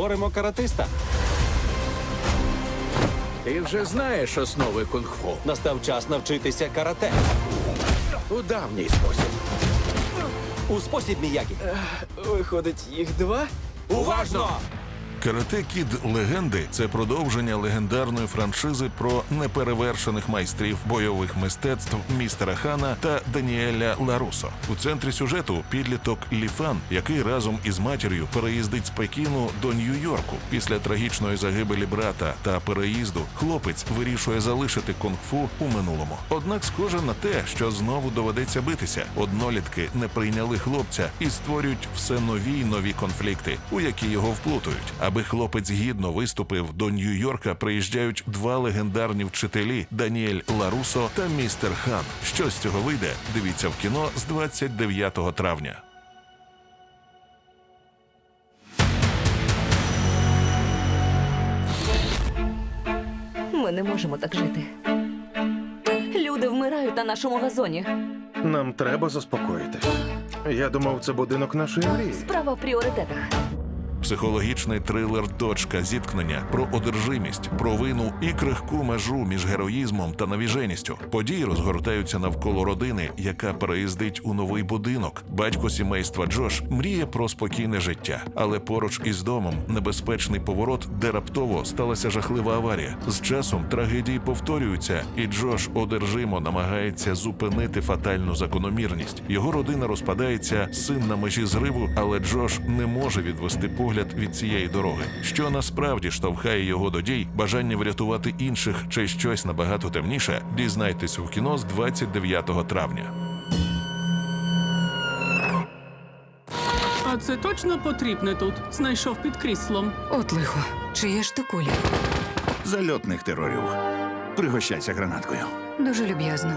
створимо каратиста. Ти вже знаєш основи кунг-фу Настав час навчитися карате. у давній спосіб. У спосіб Міякі. Виходить, їх два? Уважно! Карате Кід Легенди це продовження легендарної франшизи про неперевершених майстрів бойових мистецтв містера Хана та Даніеля Ларусо. У центрі сюжету підліток Ліфан, який разом із матір'ю переїздить з Пекіну до Нью-Йорку. Після трагічної загибелі брата та переїзду хлопець вирішує залишити кунг-фу у минулому. Однак схоже на те, що знову доведеться битися. Однолітки не прийняли хлопця і створюють все нові й нові конфлікти, у які його вплутують. Аби хлопець гідно виступив до Нью-Йорка, приїжджають два легендарні вчителі Даніель Ларусо та містер Хан. Що з цього вийде? Дивіться в кіно з 29 травня. Ми не можемо так жити. Люди вмирають на нашому газоні. Нам треба заспокоїтись. Я думав, це будинок нашої мрії. Справа в пріоритетах. Психологічний трилер Дочка зіткнення про одержимість, провину і крихку межу між героїзмом та навіженістю. Події розгортаються навколо родини, яка переїздить у новий будинок. Батько сімейства Джош мріє про спокійне життя, але поруч із домом небезпечний поворот, де раптово сталася жахлива аварія. З часом трагедії повторюються, і Джош одержимо намагається зупинити фатальну закономірність. Його родина розпадається, син на межі зриву, але Джош не може відвести погляд від цієї дороги. Що насправді штовхає його до дій, бажання врятувати інших чи щось набагато темніше, дізнайтесь у кіно з 29 травня. А це точно потрібне тут. Знайшов під кріслом. От лихо, чиє ж то кулі? зальотних терорів. Пригощайся гранаткою. Дуже люб'язно.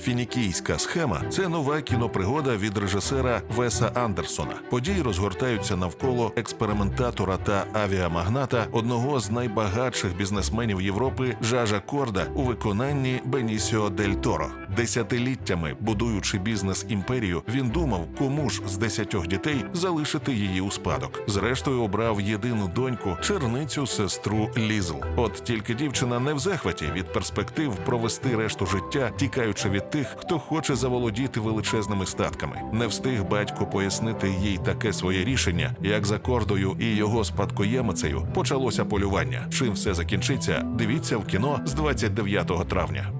Фінікійська схема це нова кінопригода від режисера Веса Андерсона. Події розгортаються навколо експериментатора та авіамагната одного з найбагатших бізнесменів Європи Жажа Корда у виконанні Бенісіо Дель Торо. Десятиліттями будуючи бізнес імперію, він думав, кому ж з десятьох дітей залишити її у спадок. Зрештою, обрав єдину доньку, черницю сестру Лізл. От тільки дівчина не в захваті від перспектив провести решту життя, тікаючи тих, хто хоче заволодіти величезними статками. Не встиг батько пояснити їй таке своє рішення, як за кордою і його спадкоємицею почалося полювання. Чим все закінчиться, дивіться в кіно з 29 травня.